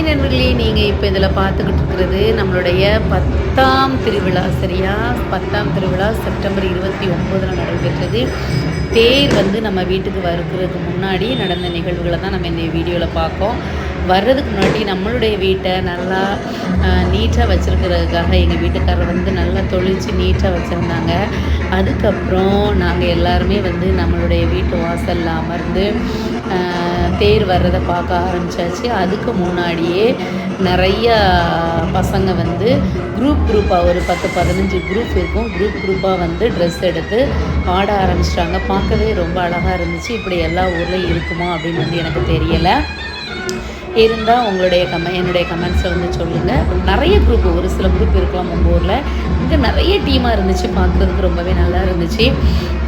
Hi நண்பர்களே நீங்கள் இப்போ இதில் பார்த்துக்கிட்டு இருக்கிறது நம்மளுடைய பத்தாம் திருவிழா சரியா? பத்தாம் திருவிழா செப்டம்பர் இருபத்தி ஒம்போதில் நடைபெற்றது. தேர் வந்து நம்ம வீட்டுக்கு வருகிறதுக்கு முன்னாடி நடந்த நிகழ்வுகளை தான் நம்ம இந்த வீடியோவில் பார்க்கோம். வர்றதுக்கு முன்னாடி நம்மளுடைய வீட்டை நல்லா நீட்டாக வச்சுருக்கிறதுக்காக எங்கள் வீட்டுக்காரர் வந்து நல்லா தொழிச்சு நீட்டாக வச்சுருந்தாங்க. அதுக்கப்புறம் நாங்கள் எல்லாருமே வந்து நம்மளுடைய வீட்டு வாசலில் அமர்ந்து தேர் வர்றதை பார்க்க ஆரம்பிச்சாச்சு. அதுக்கு முன்னாடியே நிறையா பசங்க வந்து குரூப் குரூப்பாக ஒரு பத்து பதினஞ்சு குரூப் இருக்கும். குரூப் குரூப்பாக வந்து ட்ரெஸ் எடுத்து ஆட ஆரம்பிச்சிட்டாங்க. பார்க்கவே ரொம்ப அழகாக இருந்துச்சு. இப்படி எல்லா ஊர்லேயும் இருக்குமா அப்படின்னு வந்து எனக்கு தெரியலை. இருந்தால் உங்களுடைய கம என்னுடைய கமெண்ட்ஸை வந்து சொல்லுங்கள் நிறைய குரூப் ஒரு சில குரூப் இருக்கலாம் உங்கள் ஊரில். இங்கே நிறைய டீமாக இருந்துச்சு பார்க்குறதுக்கு ரொம்பவே நல்லா இருந்துச்சு.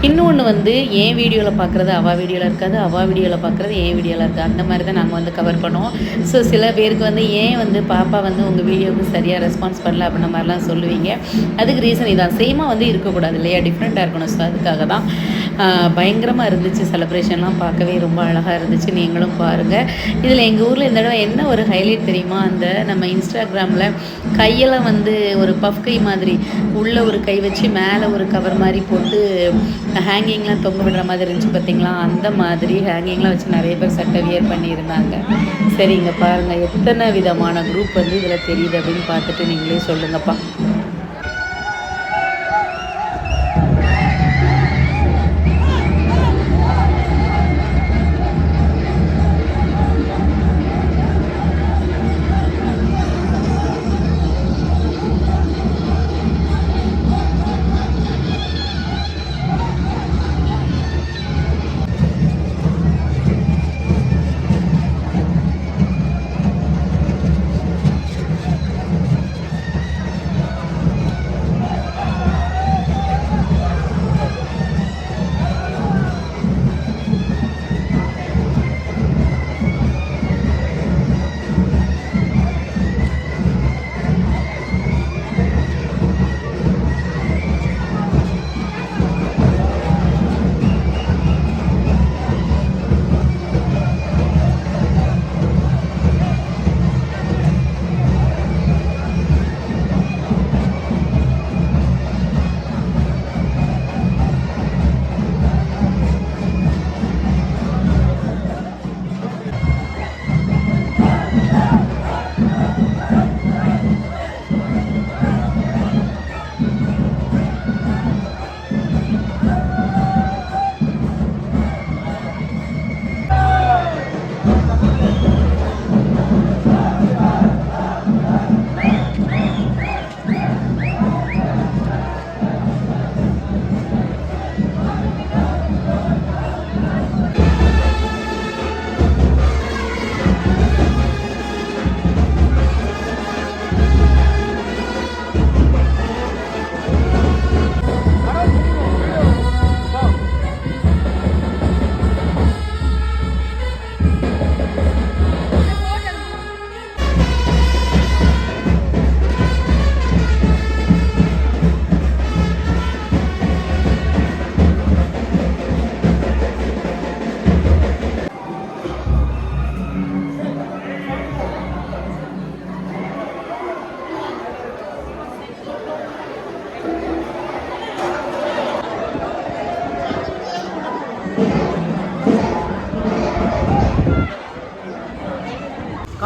இன்னொன்று வந்து என் வீடியோவில் பார்க்குறது அவா வீடியோவில் இருக்காது அவா வீடியோவில் பார்க்குறது என் வீடியோவில் இருக்காது. அந்த மாதிரி தான் நாங்கள் வந்து கவர் பண்ணுவோம் ஸோ சில பேருக்கு வந்து ஏன் வந்து பாப்பா வந்து உங்கள் வீடியோவுக்கு சரியாக ரெஸ்பான்ஸ் பண்ணல அப்படின்ற மாதிரிலாம் சொல்லுவீங்க. அதுக்கு ரீசன் இதான். சேமாக வந்து இருக்கக்கூடாது இல்லையா? டிஃப்ரெண்ட்டாக இருக்கணும். ஸோ அதுக்காக தான் பயங்கரமாக இருந்துச்சு செலப்ரேஷன்லாம் பார்க்கவே ரொம்ப அழகாக இருந்துச்சு. நீங்களும் பாருங்கள் இதில் எங்கள் ஊரில் இந்த தடவை என்ன ஒரு ஹைலைட் தெரியுமா? அந்த நம்ம இன்ஸ்டாகிராமில் கையெல்லாம் வந்து ஒரு பஃப் கை மாதிரி உள்ளே ஒரு கை வச்சு மேலே ஒரு கவர் மாதிரி போட்டு ஹேங்கிங்லாம் தொங்க விடுற மாதிரி இருந்துச்சு பார்த்தீங்களா அந்த மாதிரி ஹேங்கிங்லாம் வச்சு நிறைய பேர் சட்டை வியர் பண்ணியிருந்தாங்க. சரிங்க பாருங்கள் எத்தனை விதமான குரூப் வந்து இதில் தெரியுது அப்படின்னு பார்த்துட்டு நீங்களே சொல்லுங்கப்பா.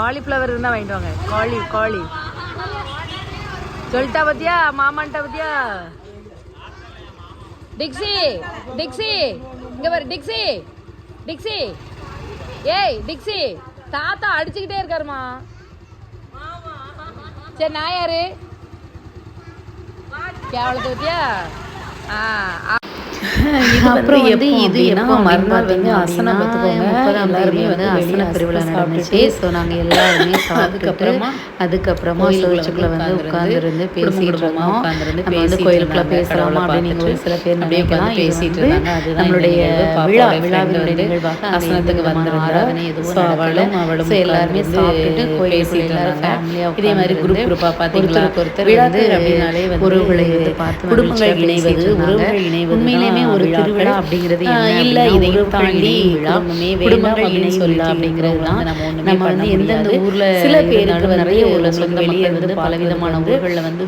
காலிஃப்ளவர் இருந்தால் வாங்கிட்டு வாங்க. காலி காலி. சொல்லிட்டா பத்தியா மாமான்ட்ட பத்தியா? டிக்ஸி டிக்ஸி இங்க பாரு டிக்ஸி டிக்ஸி. ஏய் டிக்ஸி தாத்தா அடிச்சுக்கிட்டே இருக்காருமா. சரி நான் யாரு? கேவலத்தை பத்தியா? ஆ. அப்புறம் வந்து இது எப்போ மறுநாள் வந்து அசனை பார்த்துக்கோங்க. எல்லாருமே வந்து அசன திருவிழா நடந்துச்சு. ஸோ நாங்கள் எல்லாருமே அதுக்கப்புறமா அதுக்கப்புறமா கோயிலுக்குள்ள வந்து உட்காந்துருந்து பேசிட்டு இருந்தோம். உட்காந்துருந்து பேசி கோயிலுக்குள்ள பேசலாமா அப்படின்னு நீங்கள் ஒரு சில பேர் நினைக்கலாம். பேசிட்டு இருந்தாங்க. நம்மளுடைய விழா விழாவினுடைய நிகழ்வாக அசனத்துக்கு வந்திருந்தாங்க ஸோ அவளும் அவளும் எல்லாருமே சாப்பிட்டுட்டு கோயிலுக்குள்ள எல்லாரும் ஃபேமிலியாக இதே மாதிரி குரூப் குரூப்பாக பார்த்தீங்களா ஒருத்தர் விழாத்து அப்படின்னாலே வந்து உறவுகளை வந்து பார்த்து குடும்பங்கள் இணைவது உறவுகள் இணைவது உண்மையிலே எல்லாமே ஒரு திருவிழா அப்படிங்கிறது இல்ல இதையும் தாண்டி குடும்பமே குடும்பங்கள் இணை சொல்லா அப்படிங்கிறது தான் நம்ம வந்து எந்தெந்த ஊர்ல சில பேருக்கு நிறைய ஊர்ல சொந்த வெளியே வந்து பல விதமான ஊர்களில் வந்து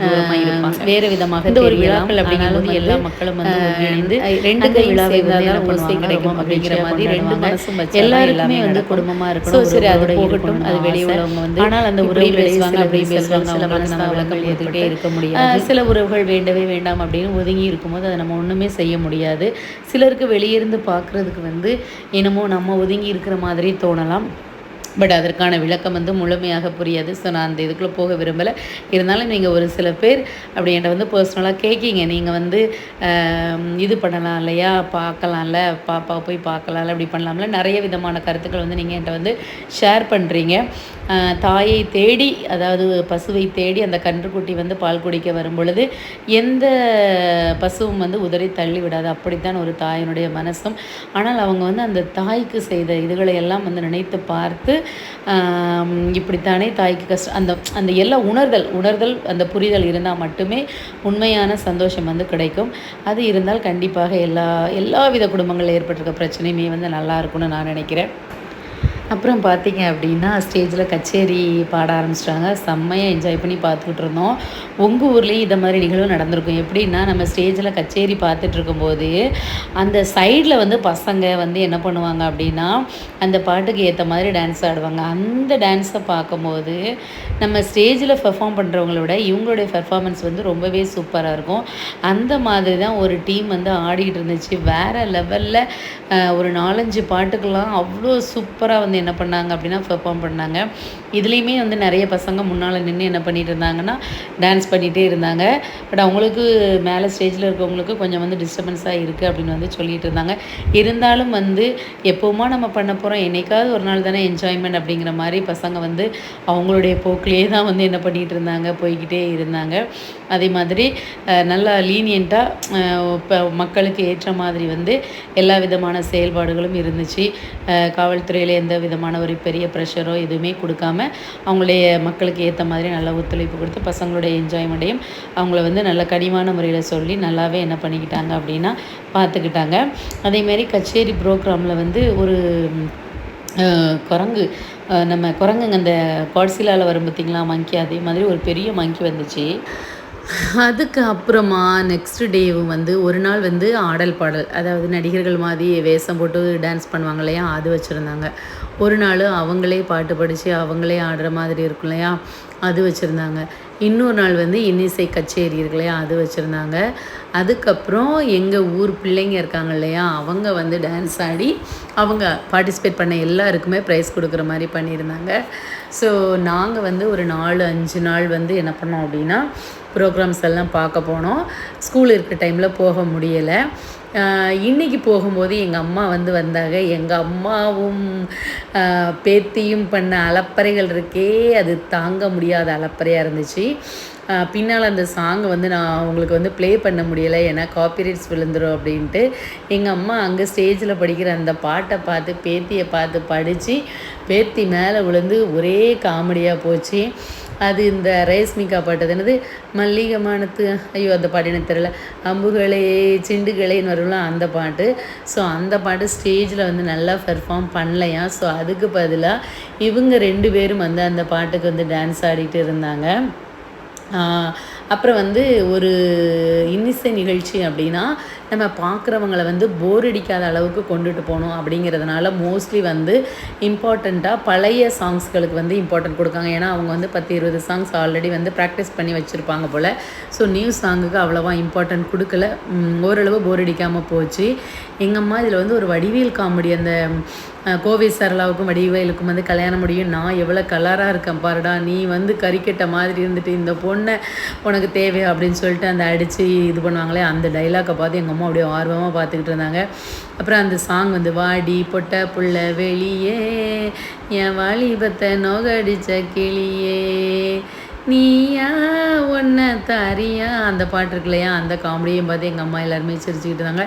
வேற விதமாக இந்த ஒரு விழாக்கள் அப்படிங்கிறது எல்லா மக்களும் வந்து ஒருங்கிணைந்து ரெண்டு கை விழாவை வந்து ஓசை கிடைக்கும் அப்படிங்கிற மாதிரி ரெண்டு மனசும் வச்சு எல்லாருக்குமே வந்து குடும்பமா இருக்கணும் சரி அது போகட்டும். அது வெளியே உள்ளவங்க வந்து ஆனால் அந்த உறவு பேசுவாங்க அப்படி பேசுவாங்க சில மனசு விளக்கம் ஏற்றுக்கிட்டே இருக்க முடியாது. சில உறவுகள் வேண்டவே வேண்டாம் அப்படின்னு ஒதுங்கி இருக்கும்போது அதை நம்ம ஒன்றுமே செய்ய முடியாது. சிலருக்கு வெளியிருந்து பார்க்குறதுக்கு வந்து என்னமோ நம்ம ஒதுங்கி இருக்கிற மாதிரி தோணலாம். பட் அதற்கான விளக்கம் வந்து முழுமையாக புரியாது. ஸோ நான் அந்த இதுக்குள்ளே போக விரும்பலை. இருந்தாலும் நீங்கள் ஒரு சில பேர் அப்படி என்கிட்ட வந்து பர்சனலாக கேட்கிங்க நீங்கள் வந்து இது பண்ணலாம் இல்லையா? பார்க்கலாம்ல. பாப்பா போய் பார்க்கலாம்ல. அப்படி பண்ணலாம்ல. நிறைய விதமான கருத்துக்கள் வந்து நீங்கள் என்கிட்ட வந்து ஷேர் பண்ணுறீங்க தாயை தேடி அதாவது பசுவை தேடி அந்த கன்றுக்குட்டி வந்து பால் குடிக்க வரும் பொழுது எந்த பசுவும் வந்து உதறி தள்ளி விடாது. அப்படித்தான் ஒரு தாயினுடைய மனசும். ஆனால் அவங்க வந்து அந்த தாய்க்கு செய்த இதுகளை எல்லாம் வந்து நினைத்து பார்த்து இப்படித்தானே தாய்க்கு கஷ்டம் அந்த அந்த எல்லா உணர்தல் உணர்தல் அந்த புரிதல் இருந்தால் மட்டுமே உண்மையான சந்தோஷம் வந்து கிடைக்கும். அது இருந்தால் கண்டிப்பாக எல்லா எல்லா வித குடும்பங்களில் ஏற்பட்டிருக்க பிரச்சனையுமே வந்து நல்லா இருக்கும்னு நான் நினைக்கிறேன். அப்புறம் பார்த்தீங்க அப்படின்னா ஸ்டேஜில் கச்சேரி பாட ஆரம்பிச்சிட்டாங்க. செம்மையாக என்ஜாய் பண்ணி பார்த்துக்கிட்டு இருந்தோம் உங்கள் ஊர்லேயும் இதை மாதிரி நிகழ்வு நடந்திருக்கும். எப்படின்னா நம்ம ஸ்டேஜில் கச்சேரி பார்த்துட்டு இருக்கும்போது அந்த சைடில் வந்து பசங்க வந்து என்ன பண்ணுவாங்க அப்படின்னா அந்த பாட்டுக்கு ஏற்ற மாதிரி டான்ஸ் ஆடுவாங்க. அந்த டான்ஸை பார்க்கும்போது நம்ம ஸ்டேஜில் பெர்ஃபார்ம் பண்ணுறவங்கள விட இவங்களுடைய பெர்ஃபார்மன்ஸ் வந்து ரொம்பவே சூப்பராக இருக்கும். அந்த மாதிரி தான் ஒரு டீம் வந்து ஆடிக்கிட்டு இருந்துச்சு. வேறு லெவலில் ஒரு நாலஞ்சு பாட்டுக்கெல்லாம் அவ்வளோ சூப்பராக வந்து என்ன பண்ணாங்க அப்படின்னா பெர்ஃபார்ம் பண்ணாங்க. இதுலேயுமே வந்து நிறைய பசங்க முன்னால் நின்று என்ன பண்ணிகிட்டு இருந்தாங்கன்னா டான்ஸ் பண்ணிகிட்டே இருந்தாங்க. பட் அவங்களுக்கு மேலே ஸ்டேஜில் இருக்கவங்களுக்கு கொஞ்சம் வந்து டிஸ்டர்பன்ஸாக இருக்குது அப்படின்னு வந்து சொல்லிகிட்டு இருந்தாங்க. இருந்தாலும் வந்து எப்போவுமா நம்ம பண்ண போகிறோம் என்னைக்காவது ஒரு நாள் தானே என்ஜாய்மெண்ட் அப்படிங்கிற மாதிரி பசங்க வந்து அவங்களுடைய போக்கிலே தான் வந்து என்ன பண்ணிகிட்டு இருந்தாங்க போய்கிட்டே இருந்தாங்க. அதே மாதிரி நல்லா லீனியண்ட்டாக இப்போ மக்களுக்கு ஏற்ற மாதிரி வந்து எல்லா விதமான செயல்பாடுகளும் இருந்துச்சு. காவல்துறையில் எந்த விதமான ஒரு பெரிய ப்ரெஷரோ எதுவுமே கொடுக்காம அவங்களுடைய மக்களுக்கு ஏற்ற மாதிரி நல்ல ஒத்துழைப்பு கொடுத்து பசங்களுடைய என்ஜாய்மெண்ட்டையும் அவங்கள வந்து நல்ல கனிவான முறையில் சொல்லி நல்லாவே என்ன பண்ணிக்கிட்டாங்க அப்படின்னா பார்த்துக்கிட்டாங்க அதேமாரி கச்சேரி ப்ரோக்ராமில் வந்து ஒரு குரங்கு நம்ம குரங்குங்க அந்த காட்சிலாவில் வரும் பார்த்திங்களா மங்கி அதே மாதிரி ஒரு பெரிய மங்கி வந்துச்சு. அதுக்கு அப்புறமா நெக்ஸ்ட் டேவும் வந்து ஒரு நாள் வந்து ஆடல் பாடல் அதாவது நடிகர்கள் மாதிரி வேஷம் போட்டு டான்ஸ் பண்ணுவாங்க இல்லையா? அது வச்சுருந்தாங்க. ஒரு நாள் அவங்களே பாட்டு படித்து அவங்களே ஆடுற மாதிரி இருக்கும் இல்லையா? அது வச்சுருந்தாங்க. இன்னொரு நாள் வந்து இன்னிசை கச்சேரி இருக்கு இல்லையா? அது வச்சுருந்தாங்க. அதுக்கப்புறம் எங்கள் ஊர் பிள்ளைங்க இருக்காங்க இல்லையா? அவங்க வந்து டான்ஸ் ஆடி அவங்க பார்ட்டிசிபேட் பண்ண எல்லாருக்குமே ப்ரைஸ் கொடுக்குற மாதிரி பண்ணியிருந்தாங்க. ஸோ நாங்கள் வந்து ஒரு நாலு அஞ்சு நாள் வந்து என்ன பண்ணோம் அப்படின்னா ப்ரோக்ராம்ஸ் எல்லாம் பார்க்க போனோம். ஸ்கூல் இருக்கிற டைமில் போக முடியலை. இன்றைக்கி போகும்போது எங்கள் அம்மா வந்து வந்தாங்க. எங்கள் அம்மாவும் பேத்தியும் பண்ண அலப்பறைகள் இருக்கே அது தாங்க முடியாத அலப்பறையாக இருந்துச்சு. பின்னால் அந்த சாங் வந்து நான் உங்களுக்கு வந்து ப்ளே பண்ண முடியலை. ஏன்னா காப்பிரைட்ஸ் விழுந்துடும் அப்படின்ட்டு. எங்கள் அம்மா அங்கே ஸ்டேஜில் படிக்கிற அந்த பாட்டை பார்த்து பேத்தியை பார்த்து படித்து பேத்தி மேலே விழுந்து ஒரே காமெடியாக போச்சு. அது இந்த ரேஸ்மிகா பாட்டு என்னது? மல்லிகை மானத்து ஐயோ அந்த பாட்டு எனக்கு தெரியல. அம்புகளே சிண்டுகளேன்னு வரும்ல அந்த பாட்டு. ஸோ அந்த பாட்டு ஸ்டேஜில் வந்து நல்லா பெர்ஃபார்ம் பண்ணலையா? ஸோ அதுக்கு பதிலாக இவங்க ரெண்டு பேரும் வந்து அந்த பாட்டுக்கு வந்து டான்ஸ் ஆடிட்டு இருந்தாங்க. அப்புறம் வந்து ஒரு இன்னிசை நிகழ்ச்சி அப்படின்னா நம்ம பார்க்குறவங்கள வந்து போர் அடிக்காத அளவுக்கு கொண்டுட்டு போகணும் அப்படிங்கிறதுனால மோஸ்ட்லி வந்து இம்பார்ட்டண்ட்டாக பழைய சாங்ஸ்களுக்கு வந்து இம்பார்ட்டன்ட் கொடுக்காங்க. ஏன்னா அவங்க வந்து பத்து இருபது சாங்ஸ் ஆல்ரெடி வந்து ப்ராக்டிஸ் பண்ணி வச்சுருப்பாங்க போல். ஸோ நியூ சாங்குக்கு அவ்வளோவா இம்பார்ட்டன்ட் கொடுக்கல. ஓரளவு போர் அடிக்காமல் போச்சு. எங்கள் அம்மா இதில் வந்து ஒரு வடிவியல் காமெடி அந்த கோவை சரளாவுக்கும் வடிவேலுக்கும் வந்து கல்யாணம் முடியும். நான் எவ்வளோ கலராக இருக்கேன் பாருடா. நீ வந்து கறிக்கட்ட மாதிரி இருந்துட்டு இந்த பொண்ணை உனக்கு தேவை அப்படின்னு சொல்லிட்டு அந்த அடித்து இது பண்ணுவாங்களே அந்த டைலாக்கை பார்த்து எங்கள் அம்மா அப்படியே ஆர்வமாக பார்த்துக்கிட்டு இருந்தாங்க. அப்புறம் அந்த சாங் வந்து வாடி பொட்ட புள்ள வெளியே என் வாலிபத்தை நோகடிச்ச கிளியே நீயா ஒன்ன தாரியா? அந்த பாட்டு இருக்கு இல்லையா அந்த காமெடியும் பார்த்து எங்கள் அம்மா எல்லாருமே சிரிச்சுக்கிட்டு இருந்தாங்க.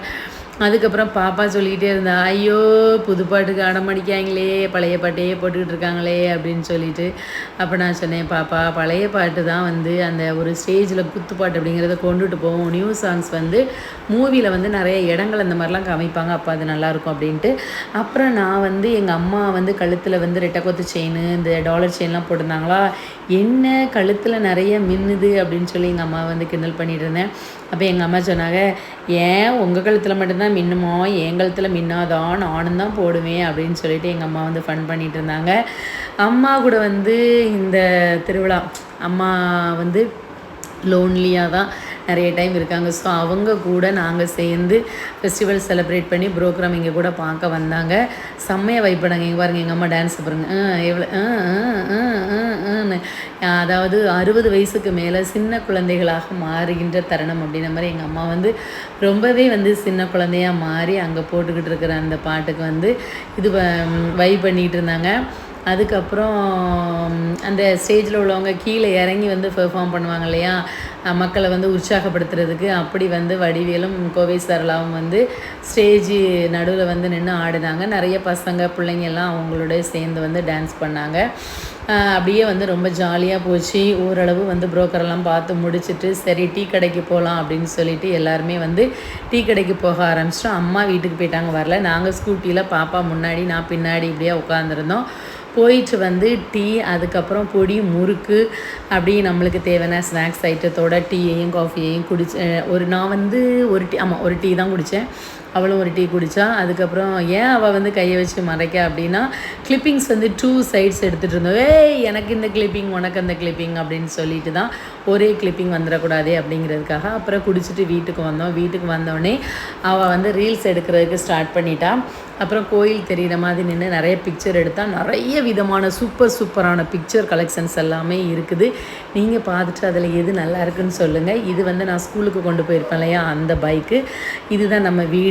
அதுக்கப்புறம் பாப்பா சொல்லிக்கிட்டே இருந்தா ஐயோ புது பாட்டுக்கு அடமடிக்காங்களே பழைய பாட்டையே போட்டுக்கிட்டு இருக்காங்களே அப்படின்னு சொல்லிட்டு. அப்போ நான் சொன்னேன் பாப்பா பழைய பாட்டு தான் வந்து அந்த ஒரு ஸ்டேஜில் குத்துப்பாட்டு அப்படிங்கிறத கொண்டுட்டு போவோம். நியூ சாங்ஸ் வந்து மூவியில் வந்து நிறைய இடங்கள் அந்த மாதிரிலாம் காமிப்பாங்க. அப்போ அது நல்லாயிருக்கும் அப்படின்ட்டு. அப்புறம் நான் வந்து எங்கள் அம்மா வந்து கழுத்தில் வந்து ரெட்டக்கொத்து செயின் இந்த டாலர் செயின்லாம் போட்டிருந்தாங்களா என்ன கழுத்தில் நிறைய மின்னுது? அப்படின்னு சொல்லி எங்கள் அம்மா வந்து கிண்டல் பண்ணிட்டு இருந்தேன். அப்போ எங்கள் அம்மா சொன்னாங்க ஏன் உங்கள் கழுத்தில் மட்டும்தான் மின்னுமோ என் மின்னாதான் நானும் தான் போடுவேன் அப்படின்னு சொல்லிட்டு எங்கள் அம்மா வந்து ஃபன் பண்ணிட்டு இருந்தாங்க. அம்மா கூட வந்து இந்த திருவிழா அம்மா வந்து லோன்லியாக தான் நிறைய டைம் இருக்காங்க. ஸோ அவங்க கூட நாங்கள் சேர்ந்து ஃபெஸ்டிவல் செலிப்ரேட் பண்ணி ப்ரோக்ராம் இங்கே கூட பார்க்க வந்தாங்க. செம்மையாக வைப்படாங்க இங்கே பாருங்கள் எங்கள் அம்மா டான்ஸ் பாருங்க. எவ்வளோ ஆ ஆ, ஆ, ஆ, அதாவது அறுபது வயசுக்கு மேலே சின்ன குழந்தைகளாக மாறுகின்ற தருணம் அப்படின்ற மாதிரி எங்கள் அம்மா வந்து ரொம்பவே வந்து சின்ன குழந்தையாக மாறி அங்கே போட்டுக்கிட்டு இருக்கிற அந்த பாட்டுக்கு வந்து இது வை பண்ணிகிட்டு இருந்தாங்க. அதுக்கப்புறம் அந்த ஸ்டேஜில் உள்ளவங்க கீழே இறங்கி வந்து பெர்ஃபார்ம் பண்ணுவாங்க இல்லையா? மக்களை வந்து உற்சாகப்படுத்துறதுக்கு அப்படி வந்து வடிவேலும் கோவை சரளாவும் வந்து ஸ்டேஜ் நடுவில் வந்து நின்று ஆடினாங்க. நிறைய பசங்க பிள்ளைங்க எல்லாம் அவங்களோட சேர்ந்து வந்து டான்ஸ் பண்ணாங்க. அப்படியே வந்து ரொம்ப ஜாலியாக போச்சு. ஓரளவு வந்து புரோக்கரெல்லாம் பார்த்து முடிச்சுட்டு சரி டீ கடைக்கு போகலாம் அப்படின்னு சொல்லிட்டு எல்லாருமே வந்து டீ கடைக்கு போக ஆரம்பிச்சிட்டோம். அம்மா வீட்டுக்கு போயிட்டாங்க வரல. நாங்கள் ஸ்கூட்டியில் பாப்பா முன்னாடி நான் பின்னாடி இப்படியே உட்காந்துருந்தோம் போயிட்டு வந்து டீ அதுக்கப்புறம் பொடி முறுக்கு அப்படி நம்மளுக்கு தேவையான ஸ்நாக்ஸ் ஐட்டத்தோட டீயையும் காஃபியையும் குடிச்சு ஒரு நான் வந்து ஒரு டீ ஆமாம் ஒரு டீ தான் குடித்தேன் அவளும் ஒரு டீ குடித்தா அதுக்கப்புறம் ஏன் அவள் வந்து கையை வச்சு மறைக்க அப்படின்னா கிளிப்பிங்ஸ் வந்து டூ சைட்ஸ் எடுத்துகிட்டு இருந்தோம். ஏய் எனக்கு இந்த கிளிப்பிங் உனக்கு அந்த கிளிப்பிங் அப்படின்னு சொல்லிட்டு தான் ஒரே கிளிப்பிங் வந்துடக்கூடாதே அப்படிங்கிறதுக்காக அப்புறம் குடிச்சிட்டு வீட்டுக்கு வந்தோம். வீட்டுக்கு வந்தோடனே அவள் வந்து ரீல்ஸ் எடுக்கிறதுக்கு ஸ்டார்ட் பண்ணிட்டா. அப்புறம் கோயில் தெரிகிற மாதிரி நின்று நிறைய பிக்சர் எடுத்தால் நிறைய விதமான சூப்பர் சூப்பரான பிக்சர் கலெக்ஷன்ஸ் எல்லாமே இருக்குது. நீங்கள் பார்த்துட்டு அதில் எது நல்லா இருக்குன்னு சொல்லுங்கள் இது வந்து நான் ஸ்கூலுக்கு கொண்டு போயிருப்பேன் இல்லையா? அந்த பைக்கு இதுதான் நம்ம வீடு.